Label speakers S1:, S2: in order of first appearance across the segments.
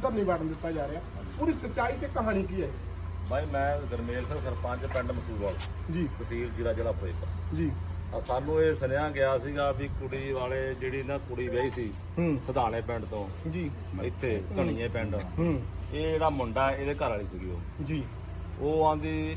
S1: ਅੰਦਰ ਨਹੀਂ ਵੜਨ ਦਿੱਤਾ ਜਾ ਰਿਹਾ। ਪੂਰੀ ਸੱਚਾਈ ਤੇ ਕਹਾਣੀ ਕੀ ਹੈ?
S2: ਭਾਈ ਮੈਂ ਗਰਮੇਲ ਸਿੰਘ ਸਰਪੰਚ ਪਿੰਡ ਮਸੂਵਾਲ
S1: ਜੀ।
S2: ਤਹਿਸੀਲ ਜ਼ਿਲ੍ਹਾ ਜ਼ਿਲ੍ਹਾ ਫਿਰੋਜ਼ਪੁਰ
S1: ਜੀ।
S2: ਆ ਸਾਨੂੰ ਇਹ ਸੁਣਿਆ ਗਿਆ ਸੀਗਾ ਵੀ ਕੁੜੀ ਵਾਲੇ ਜਿਹੜੀ ਨਾ ਕੁੜੀ ਵਿਆਹੀ ਸੀ ਸਧਾਣੇ ਪਿੰਡ ਤੋਂ।
S1: ਜੀ।
S2: ਇੱਥੇ ਘਣੀਏ ਪਿੰਡ।
S1: ਹੂੰ।
S2: ਇਹ ਜਿਹੜਾ ਮੁੰਡਾ ਇਹਦੇ ਘਰ ਵਾਲੀ ਸੀਗੀ ਉਹ।
S1: ਜੀ।
S2: ਉਹ ਆਂਦੀ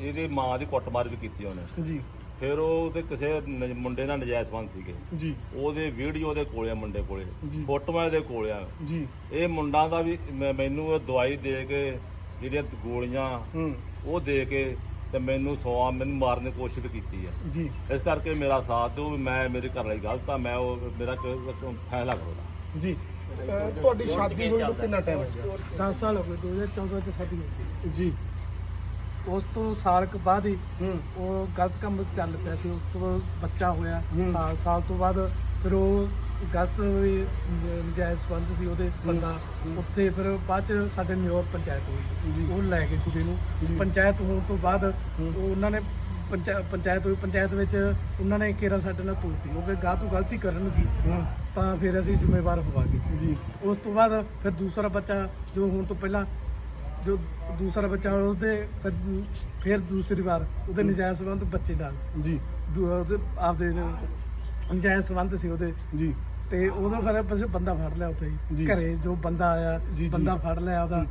S2: ਇਹਦੀ ਮਾਂ ਦੀ ਕੁੱਟਮਾਰ ਵੀ ਕੀਤੀ ਉਹਨੇ।
S1: ਜੀ।
S2: ਫਿਰ ਉਹ ਤੇ ਕਿਸੇ ਨ- ਮੁੰਡੇ ਨਾਲ ਨਜਾਇਜ਼ ਸੰਬੰਧ ਸੀਗੇ।
S1: ਜੀ।
S2: ਉਹਦੇ ਵੀਡੀਓ ਦੇ ਕੋਲੇ ਆ ਮੁੰਡੇ ਕੋਲੇ।
S1: ਜੀ।
S2: ਫੋਟੋਆਂ ਦੇ ਕੋਲੇ ਆ।
S1: ਜੀ।
S2: ਇਹ ਮੁੰਡਾ ਦਾ ਵੀ ਮੈਂ- ਮੈਨੂੰ ਇਹ ਦਵਾਈ ਦੇ ਕੇ ਜਿਹੜੀਆਂ ਗੋਲੀਆਂ
S1: ਹੂੰ।
S2: ਉਹ ਦੇ ਕੇ ਤੇ ਮੈਨੂੰ ਸੌਆ ਮੈਨੂੰ ਮਾਰਨ ਦੀ ਕੋਸ਼ਿਸ਼ ਕੀਤੀ ਹੈ
S1: ਜੀ।
S2: ਇਸ ਕਰਕੇ ਮੇਰਾ ਸਾਥ ਦਿਓ ਵੀ ਮੈਂ ਮੇਰੇ ਘਰ ਵਾਲੀ ਗਲਤ ਆ ਮੈਂ ਉਹ ਮੇਰਾ ਕ- ਕ- ਫੈਸਲਾ ਕਰੋ।
S1: ਜੀ। ਅਹ ਤੁਹਾਡੀ ਸ਼ਾਦੀ ਹੋਈ ਨੂੰ ਕਿੰਨਾ ਟਾਈਮ ਹੋ ਗਿਆ
S3: 10 ਸਾਲ ਹੋ ਗਏ 2014 ਚ ਸ਼ਾਦੀ ਹੋਈ ਸੀ।
S1: ਜੀ।
S3: ਉਸ ਤੋਂ ਸਾਲ ਕੁ ਬਾਅਦ ਹੀ
S1: ਹੂੰ।
S3: ਉਹ ਗਲਤ ਕੰਮ ਚੱਲ ਪਿਆ ਸੀ ਉਸ ਤੋਂ ਬੱਚਾ ਹੋਇਆ
S1: ਹੂੰ।
S3: ਸਾਲ ਸਾਲ ਤੋਂ ਬਾਅਦ ਫਿਰ ਉਹ ਗਲਤ ਵੀ ਨਜਾਇਜ਼ ਸੰਬੰਧ ਸੀ ਉਹਦੇ ਬੰਦਾ। ਉੱਥੇ ਫਿਰ ਬਾਅਦ ਚ ਸਾਡੇ ਨਿਊਯਾਰਕ ਪੰਚਾਇਤ ਹੋਈ।
S1: ਜੀ।
S3: ਉਹ ਲੈ ਕੇ ਕੁੜੀ ਨੂੰ। ਪੰਚਾਇਤ ਹੋਣ ਤੋਂ ਬਾਅਦ ਉਹ ਉਹਨਾਂ ਨੇ ਪੰਚਾ- ਪੰਚਾਇਤ ਹੋਈ ਪੰਚਾਇਤ ਵਿੱਚ ਉਹਨਾਂ ਨੇ ਕੇਰਾ ਸਾਡੇ ਨਾਲ ਤੋਰਤੀ ਉਹ ਕਿ ਗਾਹ ਤੋਂ ਗਲਤੀ ਕਰਨਗੀ
S1: ਹੂੰ।
S3: ਤਾਂ ਫਿਰ ਅਸੀਂ ਜ਼ਿੰਮੇਵਾਰ ਹੋਵਾਂਗੇ।
S1: ਜੀ।
S3: ਉਸ ਤੋਂ ਬਾਅਦ ਫਿਰ ਦੂਸਰਾ ਬੱਚਾ ਜੋ ਹੋਣ ਤੋਂ ਪਹਿਲਾਂ ਜੋ ਦੂਸਰਾ ਬੱਚਾ ਹੋਇਆ ਉਹਦੇ ਫਿਰ ਦੂ- ਫਿਰ ਦੂਸਰੀ ਵਾਰ ਉਹਦੇ ਨਜਾਇਜ਼ ਸੰਬੰਧ ਬੱਚੇ ਨਾਲ
S1: ਜੀ।
S3: ਦੂ- ਉਹਦੇ ਆਪਦੇ ਨਜਾਇਜ਼ ਸੰਬੰਧ ਸੀ ਉਹਦੇ।
S1: ਜੀ।
S3: ਤੇ ਉਹਦਾ ਫਿਰ ਬਸ ਬੰਦਾ ਫੜ ਲਿਆ ਉੱਥੇ
S1: ਜੀ।
S3: ਹੀ ਘਰੇ ਜੋ ਬੰਦਾ ਆਇਆ। ਬੰਦਾ ਫੜ ਲਿਆ ਉਹਦਾ।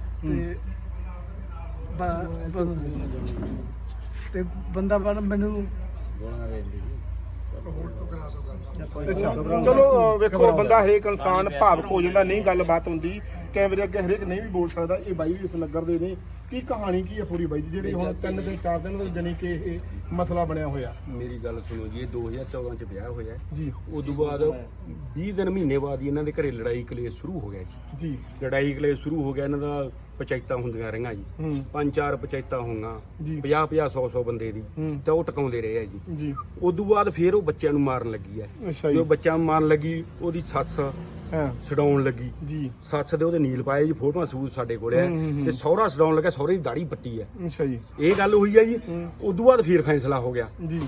S3: ਤੇ ਬੰਦਾ ਫੜ ਮੈਨੂੰ
S1: ਅੱਛਾ ਚਲੋ ਵੇਖੋ ਬੰਦਾ ਹਰੇਕ ਇਨਸਾਨ ਭਾਵਕ ਹੋ ਜਾਂਦਾ ਨਹੀਂ ਗੱਲਬਾਤ ਹੁੰਦੀ। ਕੈਮਰੇ ਅੱਗੇ ਹਰੇਕ ਨਹੀਂ ਵੀ ਬੋਲ ਸਕਦਾ ਇਹ ਬਾਈ ਵੀ ਇਸ ਨਗਰ ਦੇ ਨੇ। ਕੀ ਕਹਾਣੀ ਕੀ ਹੈ ਪੂਰੀ ਬਾਈ ਦੀ ਜਿਹੜੀ ਹੁਣ ਤਿੰਨ ਦਿਨ ਚਾਰ ਦਿਨ ਤੋਂ ਜਣੀ ਕਿ ਇਹ ਮਸਲਾ ਬਣਿਆ ਹੋਇਆ।
S4: ਮੇਰੀ ਗੱਲ ਸੁਣੋ ਜੀ ਇਹ 2014 ਚ ਵਿਆਹ ਹੋਇਆ।
S1: ਜੀ।
S4: ਉਦੋਂ ਬਾਅਦ 20 ਦਿਨ ਮਹੀਨੇ ਬਾਅਦ ਹੀ ਇਹਨਾਂ ਦੇ ਘਰੇ ਲੜਾਈ ਕਲੇਸ਼ ਸ਼ੁਰੂ ਹੋ ਗਿਆ ਜੀ।
S1: ਜੀ।
S4: ਲੜਾਈ ਕਲੇਸ਼ ਸ਼ੁਰੂ ਹੋ ਗਿਆ ਇਹਨਾਂ ਦਾ ਪੰਚਾਇਤਾਂ ਹੁੰਦੀਆਂ ਰਹੀਆਂ ਜੀ। ਪੰਜ ਚਾਰ ਪੰਚਾਇਤਾਂ ਹੋਈਆਂ
S1: ਜੀ।
S4: 50 50 100 100 ਬੰਦੇ ਦੀ ਤਾਂ ਉਹ ਟਿਕਾਉਂਦੇ ਰਹੇ ਆ ਜੀ।
S1: ਜੀ।
S4: ਉਦੋਂ ਬਾਅਦ ਫੇਰ ਉਹ ਬੱਚਿਆਂ ਨੂੰ ਮਾਰਨ ਲੱਗੀ ਹੈ
S1: ਅੱਛਾ
S4: ਜੋ।
S1: ਜੀ
S4: ਨੂੰ ਮਾਰਨ ਲੱਗੀ ਉਹਦੀ ਸੱਸ
S1: ਹਾਂ।
S4: ਛਡਾਉਣ ਲੱਗੀ।
S1: ਜੀ।
S4: ਸੱਸ ਦੇ ਉਹਦੇ ਨੀਲ ਪਾਏ ਜੀ ਫੋਟੋਆਂ ਸੂਤ ਸਾਡੇ ਕੋਲੇ ਹੂੰ। ਤੇ ਸਹੁਰਾ ਛਡਾਉਣ ਲੱਗਾ ਸਹੁਰੇ ਦੀ ਦਾੜੀ ਪੱਟੀ ਹੈ
S1: ਅੱਛਾ ਜੀ।
S4: ਇਹ ਗੱਲ ਹੋਈ ਹੈ ਜੀ ਉਦੋਂ ਬਾਅਦ ਫੇਰ ਫੈਸਲਾ ਹੋ ਗਿਆ।
S1: ਜੀ।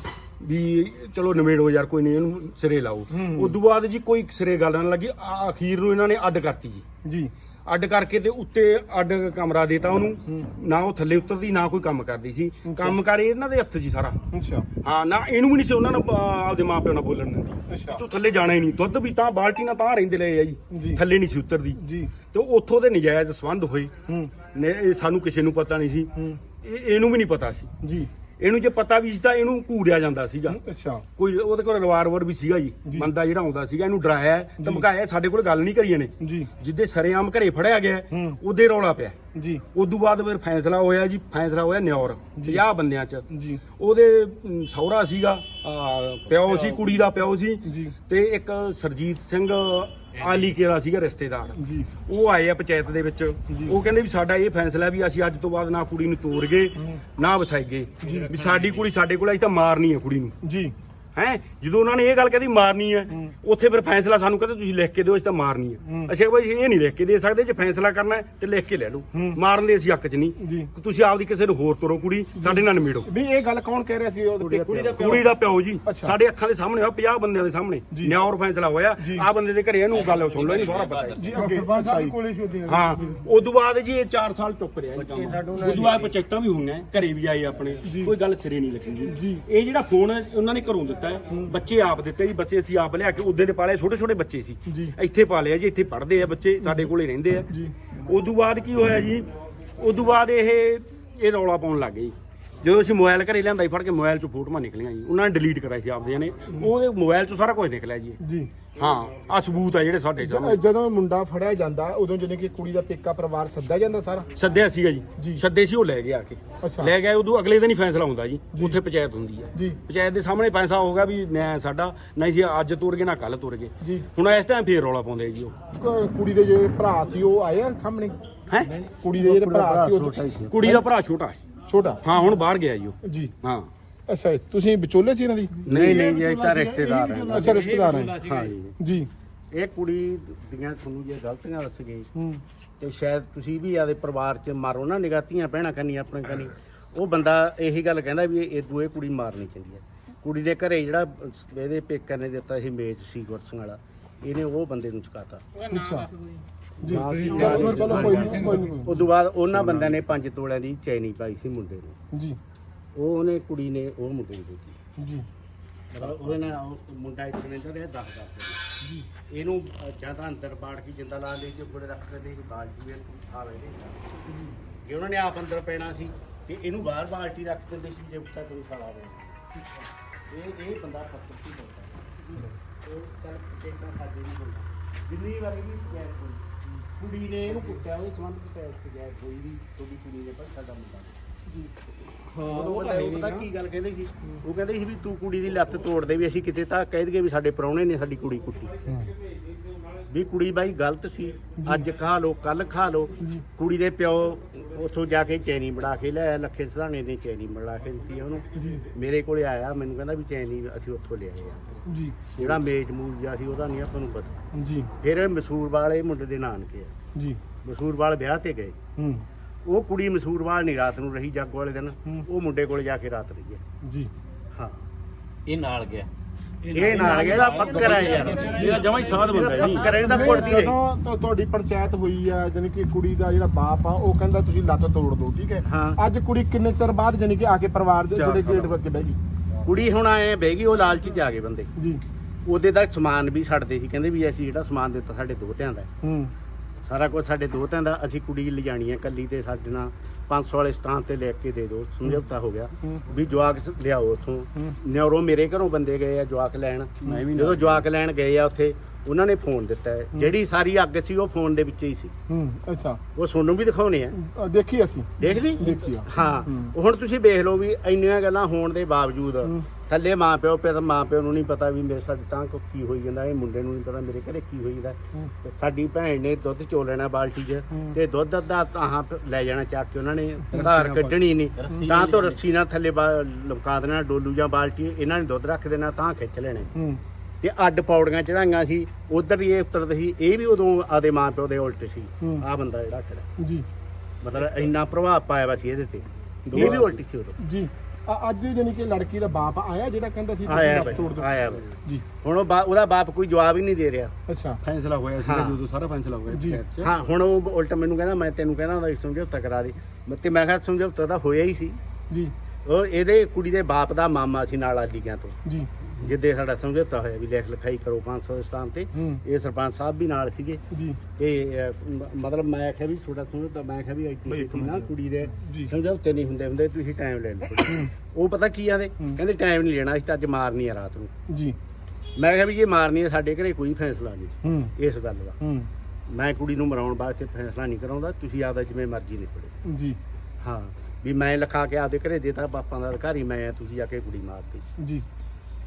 S4: ਵੀ ਚਲੋ ਨਿਬੇੜੋ ਯਾਰ ਕੋਈ ਨਹੀਂ ਇਹਨੂੰ ਸਿਰੇ ਲਾਓ। ਉਦੋਂ ਬਾਅਦ ਜੀ ਕੋਈ ਸਿਰੇ ਗੱਲ ਨਾ ਲੱਗੀ ਆ- ਅਖੀਰ ਨੂੰ ਇਹਨਾਂ ਨੇ ਅੱਡ ਕਰਤੀ ਜੀ।
S1: ਜੀ।
S4: ਅੱਡ ਕਰਕੇ ਤੇ ਉੱਤੇ ਅੱਡ ਕਮਰਾ ਦੇਤਾ ਉਹਨੂੰ। ਨਾ ਉਹ ਥੱਲੇ ਉਤਰਦੀ ਨਾ ਕੋਈ ਕੰਮ ਕਰਦੀ ਸੀ। ਕੰਮ ਕਰ ਇਹਨਾਂ ਦੇ ਹੱਥ 'ਚ ਸਾਰਾ।
S1: ਅੱਛਾ।
S4: ਹਾਂ ਨਾ ਇਹਨੂੰ ਵੀ ਨਹੀਂ ਸੀ ਉਹਨਾਂ ਨੂੰ ਆਪਦੇ ਮਾਪਿਆਂ ਨਾਲ ਬੋਲਣ ਦਿੰਦੀ।
S1: ਅੱਛਾ।
S4: ਤੂੰ ਥੱਲੇ ਜਾਣਾ ਹੀ ਨਹੀਂ। ਦੁੱਧ ਵੀ ਤਾਂ ਬਾਲਟੀ ਨਾਲ ਤਾਂ ਰਹਿੰਦੇ ਲਏ ਆ
S1: ਜੀ।
S4: ਥੱਲੇ ਨਹੀਂ ਸੀ ਉਤਰਦੀ।
S1: ਜੀ।
S4: ਤੇ ਉੱਥੋਂ ਦੇ ਨਜਾਇਜ਼ ਸੰਬੰਧ ਹੋਏ।
S1: ਹੂੰ।
S4: ਨੇ ਇਹ ਸਾਨੂੰ ਕਿਸੇ ਨੂੰ ਪਤਾ ਨਹੀਂ ਸੀ। ਇਹਨੂੰ ਵੀ ਨਹੀਂ ਪਤਾ ਸੀ।
S1: ਜੀ।
S4: ਇਹਨੂੰ ਜੇ ਪਤਾ ਵੀ ਸੀ ਤਾਂ ਇਹਨੂੰ ਘੂਰਿਆ ਜਾਂਦਾ ਸੀਗਾ।
S1: ਅੱਛਾ।
S4: ਕੋਈ ਉਹਦੇ ਕੋਲ ਰਿਵਾਲਵਰ ਵੀ ਸੀਗਾ ਜੀ
S1: ਜੀ।
S4: ਬੰਦਾ ਜਿਹੜਾ ਆਉਂਦਾ ਸੀਗਾ ਇਹਨੂੰ ਡਰਾਇਆ ਧਮਕਾਇਆ ਸਾਡੇ ਕੋਲ ਗੱਲ ਨਹੀਂ ਕਰੀ ਇਹਨੇ
S1: ਜੀ।
S4: ਜਿੱਦੇ ਸਰੇਆਮ ਘਰੇ ਫੜਿਆ ਗਿਆ
S1: ਹੂੰ।
S4: ਉਹਦੇ ਰੌਲਾ ਪਿਆ।
S1: ਜੀ।
S4: ਉਦੋਂ ਬਾਅਦ ਫਿਰ ਫੈਸਲਾ ਹੋਇਆ ਜੀ ਫੈਸਲਾ ਹੋਇਆ ਨਿਉਰ 50 ਬੰਦਿਆਂ 'ਚ।
S1: ਜੀ।
S4: ਉਹਦੇ ਅਮ, ਸਹੁਰਾ ਸੀਗਾ ਆ, ਪਿਓ ਸੀ ਕੁੜੀ ਦਾ ਪਿਓ ਸੀ।
S1: ਜੀ।
S4: ਤੇ ਇੱਕ ਸਰਜੀਤ ਸਿੰਘ ਆਲੀ ਕੇਰਾ ਸੀਗਾ ਰਿਸ਼ਤੇਦਾਰ।
S1: ਜੀ।
S4: ਉਹ ਆਏ ਆ ਪੰਚਾਇਤ ਦੇ ਵਿੱਚ। ਉਹ ਕਹਿੰਦੇ ਵੀ ਸਾਡਾ ਇਹ ਫੈਸਲਾ ਵੀ ਅਸੀਂ ਅੱਜ ਤੋਂ ਬਾਅਦ ਨਾ ਕੁੜੀ ਨੂੰ ਤੋਰਗੇ ਨਾ ਵਸਾਈਗੇ ਵੀ ਸਾਡੀ ਕੁੜੀ ਸਾਡੇ ਕੋਲ ਅਸੀਂ ਤਾਂ ਮਾਰਨੀ ਹੈ ਕੁੜੀ ਨੂੰ।
S1: ਜੀ।
S4: ਹੈ? ਜਦੋਂ ਉਹਨਾਂ ਨੇ ਇਹ ਗੱਲ ਕਹੀ ਮਾਰਨੀ ਹੈ। ਉੱਥੇ ਫਿਰ ਫੈਸਲਾ ਸਾਨੂੰ ਕਹਿੰਦੇ ਤੁਸੀਂ ਲਿਖ ਕੇ ਦਿਓ ਅਸੀਂ ਤਾਂ ਮਾਰਨੀ ਹੈ। ਕਿਹਾ ਬਈ ਇਹ ਨਹੀਂ ਲਿਖ ਕੇ ਦੇ ਸਕਦੇ ਜੇ ਫੈਸਲਾ ਕਰਨਾ ਹੈ ਤੇ ਲਿਖ ਕੇ ਲੈ ਲਓ। ਮਾਰਨ ਦੇ ਅਸੀਂ ਹੱਕ 'ਚ ਨਹੀਂ।
S1: ਜੀ।
S4: ਤੁਸੀਂ ਆਪਦੀ ਕਿਸੇ ਨੂੰ ਹੋਰ ਤੋਰੋ ਕੁੜੀ ਸਾਡੇ ਨਾਲ ਨਿਮੇੜੋ
S1: ਵੀ ਇਹ ਗੱਲ ਕੌਣ ਕਹਿ ਰਿਹਾ ਸੀ ਉਹ ਕੁੜੀ ਦਾ
S4: ਕੁੜੀ ਦਾ ਪਿਓ ਜੀ।
S1: ਅੱਛਾ।
S4: ਸਾਡੇ ਅੱਖਾਂ ਦੇ ਸਾਹਮਣੇ ਹੋਇਆ 50 ਬੰਦਿਆਂ ਦੇ ਸਾਹਮਣੇ।
S1: ਜੀ।
S4: ਨਿਆਉਰ ਫੈਸਲਾ ਹੋਇਆ। ਆ ਬੰਦੇ ਦੇ ਘਰੇ ਇਹਨੂੰ ਗੱਲ ਸੁਣ ਲਓ ਇਹਨੂੰ ਸਾਰਾ ਪਤਾ
S1: ਜੀ ਅੱਛਾ
S4: ਹਾਂ ਉਦੋਂ ਬਾਅਦ ਜੀ ਇਹ 4 ਸਾਲ ਚੁੱਪ ਰਿਹਾ ਜੀ। ਕੰਮ ਉਦੋਂ ਬਾਅਦ ਪੰਚਾਇਤਾਂ ਵੀ ਹੋਈਆਂ ਘਰੇ ਵੀ ਆਏ ਆਪਣੇ। ਕੋਈ ਗੱਲ ਸਿਰੇ ਨਹੀਂ ਲੱਗੀ ਇਹ ਜਿਹੜਾ ਫੋਨ ਹੈ, ਉਹਨਾਂ ਨੇ ਘਰੋਂ ਦਿੱਤਾ ਬੱਚੇ ਆਪ ਦਿੱਤੇ ਜੀ ਬੱਚੇ ਅਸੀਂ ਆਪ ਲਿਆ ਕੇ ਉਦੋਂ ਦੇ ਪਾਲੇ ਛੋਟੇ ਛੋਟੇ ਬੱਚੇ ਸੀ। ਇੱਥੇ ਪਾਲੇ ਆ ਜੀ ਇੱਥੇ ਪੜ੍ਹਦੇ ਆ ਬੱਚੇ ਸਾਡੇ ਕੋਲੇ ਰਹਿੰਦੇ ਆ।
S1: ਜੀ।
S4: ਉਦੋਂ ਬਾਅਦ ਕੀ ਹੋਇਆ ਜੀ? ਉਦੋਂ ਬਾਅਦ ਇਹ ਇਹ ਰੌਲਾ ਪਾਉਣ ਲੱਗ ਗਏ ਜੀ। ਜਦੋਂ ਅਸੀਂ ਮੋਬਾਈਲ ਘਰੇ ਲਿਆਂਦਾ ਸੀ ਫੜ ਕੇ ਮੋਬਾਈਲ 'ਚੋਂ ਫੋਟੋਆਂ ਨਿਕਲੀਆਂ ਜੀ। ਉਹਨਾਂ ਨੇ ਡਿਲੀਟ ਕਰਾਈ ਸੀ ਆਪਦੇ ਨੇ। ਉਹਦੇ ਮੋਬਾਈਲ 'ਚੋਂ ਸਾਰਾ ਕੁਝ ਨਿਕਲਿਆ ਜੀ।
S1: ਜੀ।
S4: ਹਾਂ ਆ ਸਬੂਤ ਆ ਜਿਹੜੇ ਸਾਡੇ
S1: ਜ-
S4: ਸਾਹਮਣੇ।
S1: ਜਦੋਂ ਮੁੰਡਾ ਫੜਿਆ ਜਾਂਦਾ ਉਦੋਂ ਜਿਹਨੇ ਕਿ ਕੁੜੀ ਦਾ ਪੇਕਾ ਪਰਿਵਾਰ ਸੱਦਿਆ ਜਾਂਦਾ ਸਾਰਾ?
S4: ਸੱਦਿਆ ਸੀਗਾ
S1: ਜੀ।
S4: ਜੀ। ਸੱਦੇ ਸੀ ਉਹ ਲੈ ਗਿਆ ਆ ਕੇ।
S1: ਅੱਛਾ।
S4: ਲੈ ਗਏ ਉਦੋਂ ਅਗਲੇ ਦਿਨ ਹੀ ਫੈਸਲਾ ਹੁੰਦਾ ਜੀ। ਉੱਥੇ ਪੰਚਾਇਤ ਹੁੰਦੀ ਹੈ
S1: ਜੀ।
S4: ਪੰਚਾਇਤ ਦੇ ਸਾਹਮਣੇ ਫੈਸਲਾ ਹੋਗਾ ਵੀ ਨਿਆਂ ਸਾਡਾ ਨਹੀਂ ਸੀ ਅੱਜ ਤੁਰ ਗਏ ਨਾ ਕੱਲ ਤੁਰ ਗਏ।
S1: ਜੀ।
S4: ਹੁਣ ਇਸ ਟਾਈਮ ਫੇਰ ਰੌਲਾ ਪਾਉਂਦੇ ਜੀ ਉਹ।
S1: ਕ- ਕੁੜੀ ਦੇ ਜਿਹੜੇ ਭਰਾ ਸੀ ਉਹ ਆਏ ਆ ਸਾਹਮਣੇ?
S4: ਹੈ?
S1: ਕੁੜੀ ਦੇ ਜਿਹੜੇ ਭਰਾ ਸੀ ਉਹ
S4: ਕੁੜੀ ਦਾ ਭਰਾ ਛੋਟਾ ਹੈ।
S1: ਛੋਟਾ?
S4: ਹਾਂ ਹੁਣ ਬਾਹਰ ਗਿਆ ਜੀ ਉਹ।
S1: ਜੀ।
S4: ਹਾਂ।
S1: ਅੱਛਾ ਤੁਸੀਂ ਵਿਚੋਲੇ ਸੀ ਇਹਨਾਂ ਦੀ?
S4: ਨਹੀਂ ਨਹੀਂ ਜੀ ਤਾਂ ਰਿਸ਼ਤੇਦਾਰ ਹੈ।
S1: ਅੱਛਾ ਰਿਸ਼ਤੇਦਾਰ ਹੈ।
S4: ਹਾਂ ਜੀ।
S1: ਜੀ।
S5: ਇਹ ਕੁੜੀ ਦੀਆਂ ਤੁਹਾਨੂੰ ਜੇ ਗਲਤੀਆਂ ਦੱਸ ਗਈ ਤੇ ਸ਼ਾਇਦ ਤੁਸੀਂ ਵੀ ਆਦੇ ਪਰਿਵਾਰ 'ਚ ਮਾਰੋ ਨਾ ਨਿਗਾਤੀਆਂ ਪਹਿਣਾ ਕਰਨੀ ਆਪਣੇ ਕਨੀ ਉਹ ਬੰਦਾ ਇਹੀ ਗੱਲ ਕਹਿੰਦਾ ਵੀ ਇਹ ਦੂਏ ਕੁੜੀ ਮਾਰਨੀ ਚਾਹੀਦੀ ਹੈ। ਕੁੜੀ ਦੇ ਘਰੇ ਜਿਹੜਾ ਇਹਦੇ ਪੇਕਾਂ ਨੇ ਦਿੱਤਾ ਸੀ ਮੇਜ਼ ਸੀ ਗੁਰਸਿੰਘ ਵਾਲਾ ਇਹਨੇ ਉਹ ਬੰਦੇ ਨੂੰ ਚੁਕਾਤਾ।
S1: ਅੱਛਾ।
S5: ਉਸ ਤੋਂ ਬਾਅਦ ਉਹਨਾਂ ਬੰਦਿਆਂ ਨੇ 5 ਤੋਲਿਆਂ ਦੀ ਚੈਨੀ ਪਾਈ ਸੀ ਮੁੰਡੇ ਨੂੰ।
S1: ਜੀ।
S5: ਉਹ ਉਹਨੇ ਕੁੜੀ ਨੇ ਉਹ ਮੁੰਡੇ ਨੂੰ ਦਿੱਤੀ।
S1: ਜੀ।
S5: ਮਤਲਬ ਉਹਦੇ ਨਾਲ ਉਹ ਮੁੰਡਾ ਇੱਕ ਰਹਿੰਦਾ ਰਿਹਾ 10 10 ਜੀ। ਇਹਨੂੰ ਅ, ਜਾਂ ਤਾਂ ਅੰਦਰ ਬਾੜ ਕੇ ਜਿੰਦਾ ਲਾ ਦੇ ਕੇ ਕੋਲੇ ਰੱਖ ਦਿੰਦੇ ਸੀ ਬਾਲਟੀ ਵਿੱਚ ਆਵੇ ਦੇ। ਜੇ। ਉਹਨਾਂ ਨੇ ਆਪ ਅੰਦਰ ਪੈਣਾ ਸੀ ਤੇ ਇਹਨੂੰ ਬਾਹਰ ਬਾਲਟੀ ਰੱਖ ਦਿੰਦੇ ਸੀ ਜੇ ਉੱਤਾ ਤੈਨੂੰ ਸਾਲਾ ਦੇ ਇਹ ਇਹ ਬੰਦਾ ਪੱਤਰ ਕੀ ਕਰਦਾ ਉਹ ਚੱਲ ਚੇਤਾ ਸਾਡੇ ਨਹੀਂ ਹੁੰਦਾ ਜਿੰਨੀ ਵਾਰੀ ਵੀ ਗੈਸ ਹੋਈ ਕੁੜੀ ਨੇ ਇਹਨੂੰ ਕੁੱਟਿਆ ਉਹਦੇ ਸੰਬੰਧ ਵਿੱਚ ਪੈਸ ਗੈਸ ਹੋਈ ਵੀ ਤੁਹਾਡੀ ਕੁੜੀ ਨੇ ਪਰ ਸਾਡਾ ਮੁੰਡਾ ਹਾਂ ਉਹ ਪਤਾ ਕੀ ਗੱਲ ਕਹਿੰਦੇ ਸੀ? ਉਹ ਕਹਿੰਦੇ ਸੀ ਵੀ ਤੂੰ ਕੁੜੀ ਦੀ ਲੱਤ ਤੋੜ ਦੇ ਵੀ ਅਸੀਂ ਕਿਤੇ ਤਾਂ ਕਹਿ ਦਈਏ ਵੀ ਸਾਡੇ ਪ੍ਰਾਹੁਣੇ ਨੇ ਸਾਡੀ ਕੁੜੀ ਕੁੱਟੀ। ਵੀ ਕੁੜੀ ਬਾਈ ਗਲਤ ਸੀ। ਅੱਜ ਖਾ ਲੋ ਕੱਲ ਖਾ ਲੋ ਕੁੜੀ ਦੇ ਪਿਓ ਉੱਥੋਂ ਜਾ ਕੇ ਚੈਨੀ ਬਣਾ ਕੇ ਲਿਆਇਆ ਲੱਖੇ ਸਧਾਣੇ ਨੇ ਚੈਨੀ ਬਣਾ ਕੇ ਦਿੱਤੀ ਉਹਨੂੰ। ਮੇਰੇ ਕੋਲੇ ਆਇਆ ਮੈਨੂੰ ਕਹਿੰਦਾ ਵੀ ਚੈਨੀ ਅਸੀਂ ਉੱਥੋਂ ਲਿਆਏ ਆ।
S1: ਜੀ।
S5: ਜਿਹੜਾ ਮੇਜ ਮੂਜ ਜਿਹਾ ਸੀ ਉਹਦਾ ਨਹੀਂ ਆਪਾਂ ਨੂੰ ਪਤਾ।
S1: ਜੀ।
S5: ਫਿਰ ਇਹ ਮਸੂਰ ਵਾਲੇ ਮੁੰਡੇ ਦੇ ਨਾਨਕੇ ਆ।
S1: ਜੀ।
S5: ਮਸੂਰ ਵਾਲ ਵਿਆਹ ਤੇ ਗਏ।
S1: ਹੂੰ।
S5: ਉਹ ਕੁੜੀ ਮਸੂਰ ਵਾਲ ਨਹੀਂ ਰਾਤ ਨੂੰ ਰਹੀ ਜਾਗੋ ਵਾਲੇ ਦਿਨ।
S1: ਹੂੰ।
S5: ਉਹ ਮੁੰਡੇ ਕੋਲੇ ਜਾ ਕੇ ਰਾਤ ਰਹੀ ਹੈ।
S1: ਜੀ।
S5: ਹਾਂ।
S2: ਇਹ ਨਾਲ ਗਿਆ।
S5: ਇਹ ਨਾਲ ਗਿਆ ਇਹਦਾ ਪੱਕਰ ਹੈ ਯਾਰ
S4: ਇਹਦਾ ਜਮਾ ਹੀ ਸਾਧ ਬੰਦਾ
S5: ਇਹਦਾ
S4: ਜੀ
S5: ਪੱਕਰ ਹੈ ਇਹਦਾ ਕੁੜਦੀ ਰਹੀ
S1: ਜਦੋਂ ਤੋਂ ਤੁਹਾਡੀ ਪੰਚਾਇਤ ਹੋਈ ਆ ਜਾਨੀ ਕਿ ਕੁੜੀ ਦਾ ਜਿਹੜਾ ਬਾਪ ਆ ਉਹ ਕਹਿੰਦਾ ਤੁਸੀਂ ਲੱਤ ਤੋੜ ਦਿਓ ਠੀਕ ਹੈ?
S5: ਹਾਂ।
S1: ਅੱਜ ਕੁੜੀ ਕਿੰਨੇ ਚਿਰ ਬਾਅਦ ਜਾਨੀ ਕਿ ਆ ਕੇ ਪਰਿਵਾਰ ਦੇ
S4: ਚਾਰ
S1: ਜਿਹੜੇ ਗੇਟ ਵਿੱਚ ਬਹਿ ਗਈ?
S5: ਕੁੜੀ ਹੁਣ ਆਏ ਬਹਿ ਗਈ ਉਹ ਲਾਲਚ ਚ ਆ ਗਏ ਬੰਦੇ।
S1: ਜੀ।
S5: ਉਹਦੇ ਦਾ ਸਮਾਨ ਵੀ ਛੱਡਦੇ ਸੀ ਕਹਿੰਦੇ ਵੀ ਅਸੀਂ ਜਿਹੜਾ ਸਮਾਨ ਦਿੱਤਾ ਸਾਡੇ ਦੋਤਿਆਂ ਦਾ। ਹੈ।
S1: ਹੂੰ
S5: ਸਾਰਾ ਕੁਝ ਸਾਡੇ ਦੋਤਿਆਂ ਦਾ ਅਸੀਂ ਕੁੜੀ ਲਿਜਾਣੀ ਹੈ ਕੱਲੀ ਤੇ ਸਾਡੇ ਨਾਲ 500 ਵਾਲੇ ਸਟਾਂ ਤੇ ਲੈ ਕੇ ਦੇ ਦਿਓ ਸਮਝੌਤਾ ਹੋ ਗਿਆ।
S1: ਹੂੰ।
S5: ਵੀ ਜਵਾਕ ਸ- ਲਿਆਓ ਉਥੋਂ।
S1: ਹੂੰ।
S5: ਨਿਉਰੋ ਮੇਰੇ ਘਰੋਂ ਬੰਦੇ ਗਏ ਆ ਜਵਾਕ ਲੈਣ।
S4: ਮੈਂ ਵੀ
S5: ਜਦੋਂ ਜਵਾਕ ਲੈਣ ਗਏ ਆ ਉੱਥੇ ਉਹਨਾਂ ਨੇ ਫੋਨ ਦਿੱਤਾ ਹੈ। ਜਿਹੜੀ ਸਾਰੀ ਅੱਗ ਸੀ ਉਹ ਫੋਨ ਦੇ ਵਿੱਚ ਹੀ ਸੀ।
S1: ਹੂੰ ਅੱਛਾ।
S5: ਉਹ ਤੁਹਾਨੂੰ ਵੀ ਦਿਖਾਉਣੇ ਆ
S1: ਅ, ਦੇਖੀ ਅਸੀਂ।
S5: ਦੇਖ ਲਈ
S1: ਦੇਖੀ ਆ।
S5: ਹਾਂ।
S1: ਹੂੰ।
S5: ਹੁਣ ਤੁਸੀਂ ਵੇਖ ਲਓ ਵੀ ਇੰਨੀਆਂ ਗੱਲਾਂ ਹੋਣ ਦੇ ਬਾਵਜੂਦ
S1: ਹੂੰ।
S5: ਥੱਲੇ ਮਾਂ ਪਿਓ ਪਿਆ ਤਾਂ ਮਾਂ ਪਿਓ ਨੂੰ ਨਹੀਂ ਪਤਾ ਵੀ ਮੇਰੇ ਸਾਡੇ ਤਾਂ ਕੋ ਕੀ ਹੋਈ ਜਾਂਦਾ ਇਹ ਮੁੰਡੇ ਨੂੰ ਨਹੀਂ ਪਤਾ ਮੇਰੇ ਘਰੇ ਕੀ ਹੋਈ ਜਾਂਦਾ।
S1: ਹੂੰ।
S5: ਤੇ ਸਾਡੀ ਭੈਣ ਨੇ ਦੁੱਧ ਚੋ ਲੈਣਾ ਬਾਲਟੀ 'ਚ
S1: ਹੂੰ।
S5: ਤੇ ਦੁੱਧ ਅੱਧਾ ਤਾਹਾਂ ਲੈ ਜਾਣਾ ਚੱਕ ਕੇ ਉਹਨਾਂ ਨੇ ਧਾਰ ਕੱਢਣੀ ਨਹੀਂ। ਤਾਂ ਤੋਂ ਰੱਸੀ ਨਾਲ ਥੱਲੇ ਬਾ- ਲਮਕਾ ਦੇਣਾ ਡੋਲੂ ਜਾਂ ਬਾਲਟੀ ਇਹਨਾਂ ਨੇ ਦੁੱਧ ਰੱਖ ਦੇਣਾ ਤਾਂ ਖਿੱਚ ਲੈਣੇ।
S1: ਹੂੰ।
S5: ਤੇ ਅੱਡ ਪੌੜੀਆਂ ਚੜਾਈਆਂ ਸੀ ਉਧਰ ਵੀ ਇਹ ਉਤਰਦੇ ਸੀ ਇਹ ਵੀ ਉਦੋਂ ਆਦੇ ਮਾਂ ਪਿਓ ਦੇ ਉਲਟ ਸੀ।
S1: ਹੂੰ।
S5: ਆ ਬੰਦਾ ਜਿਹੜਾ ਖੜਾ।
S1: ਜੀ।
S5: ਮਤਲਬ ਇੰਨਾ ਪ੍ਰਭਾਵ ਪਾਇਆ ਵਾ ਸੀ ਇਹਦੇ ਤੇ। ਇਹ ਵੀ ਉਲਟ ਸੀ ਉਦੋਂ।
S1: ਜੀ। ਅ- ਅੱਜ ਜਾਨੀ ਕਿ ਲੜਕੀ ਦਾ ਬਾਪ ਆਇਆ ਜਿਹੜਾ ਕਹਿੰਦਾ ਸੀ ਤੁਸੀਂ
S5: ਆਇਆ ਬਈ,
S1: ਦਿਓ।
S5: ਆਇਆ ਬਈ।
S1: ਜੀ।
S5: ਹੁਣ ਉਹ ਬਾ- ਉਹਦਾ ਬਾਪ ਕੋਈ ਜਵਾਬ ਹੀ ਨਹੀਂ ਦੇ ਰਿਹਾ।
S1: ਅੱਛਾ।
S4: ਫੈਸਲਾ ਹੋਇਆ ਸੀ
S5: ਹਾਂ।
S4: ਜਦੋਂ ਸਾਰਾ ਫੈਸਲਾ ਹੋ ਗਿਆ
S1: ਜੀ।
S4: 'ਚ।
S5: ਹਾਂ ਹੁਣ ਉਹ ਉਲਟ ਮੈਨੂੰ ਕਹਿੰਦਾ ਮੈਂ ਤੈਨੂੰ ਕਹਿੰਦਾ ਹੁੰਦਾ ਸੀ ਸਮਝੌਤਾ ਕਰਾ ਦੇ। ਮੈਂ- ਤੇ ਮੈਂ ਕਿਹਾ ਸਮਝੌਤਾ ਤਾਂ ਹੋਇਆ ਹੀ ਸੀ।
S1: ਜੀ।
S5: ਉਹ ਇਹਦੇ ਕੁੜੀ ਦੇ ਬਾਪ ਦਾ ਮਾਮਾ ਸੀ ਨਾਲ ਆਲੀਆਂ ਤੋਂ।
S1: ਜੀ।
S5: ਜਿੱਦੇ ਸਾਡਾ ਸਮਝੌਤਾ ਹੋਇਆ ਵੀ ਲਿਖ ਲਿਖਾਈ ਕਰੋ 500 ਦੇ ਸਥਾਨ ਤੇ ਇਹ ਸਰਪੰਚ ਸਾਹਿਬ ਵੀ ਨਾਲ ਸੀਗੇ।
S1: ਜੀ।
S5: ਮ- ਮਤਲਬ ਮੈਂ ਆਖਿਆ ਵੀ ਤੁਹਾਡਾ ਸਮਝੌਤਾ ਮੈਂ ਆਖਿਆ ਵੀ ਇੱਥੇ ਨਾ ਕੁੜੀ ਦੇ ਸਮਝੌਤੇ ਨਹੀਂ ਹੁੰਦੇ ਹੁੰਦੇ ਤੁਸੀਂ ਟਾਈਮ ਲੈ ਲਓ ਉਹ ਪਤਾ ਕੀ ਆਂਦੇ। ਕਹਿੰਦੇ ਟਾਈਮ ਨਹੀਂ ਲੈਣਾ ਅਸੀਂ ਤਾਂ ਅੱਜ ਮਾਰਨੀ ਆ ਰਾਤ ਨੂੰ।
S1: ਜੀ।
S5: ਮੈਂ ਕਿਹਾ ਵੀ ਜੇ ਮਾਰਨੀ ਹੈ ਸਾਡੇ ਘਰੇ ਕੋਈ ਫੈਸਲਾ ਨਹੀਂ। ਇਸ ਗੱਲ ਦਾ। ਮੈਂ ਕੁੜੀ ਨੂੰ ਮਰਾਉਣ ਵਾਸਤੇ ਫੈਸਲਾ ਨਹੀਂ ਕਰਾਉਂਦਾ ਤੁਸੀਂ ਆਪਦਾ ਜਿਵੇਂ ਮਰਜ਼ੀ ਨਿਕਲੇ
S1: ਜੀ।
S5: ਹਾਂ ਵੀ ਮੈਂ ਲਿਖਾ ਕੇ ਆਪਦੇ ਘਰੇ ਦੇਤਾ ਪਾਪਾਂ ਦਾ ਅਧਿਕਾਰੀ ਮੈਂ ਆ ਤੁਸੀਂ ਜਾ ਕੇ ਕੁੜੀ ਮਾਰਤੀ।
S1: ਜੀ।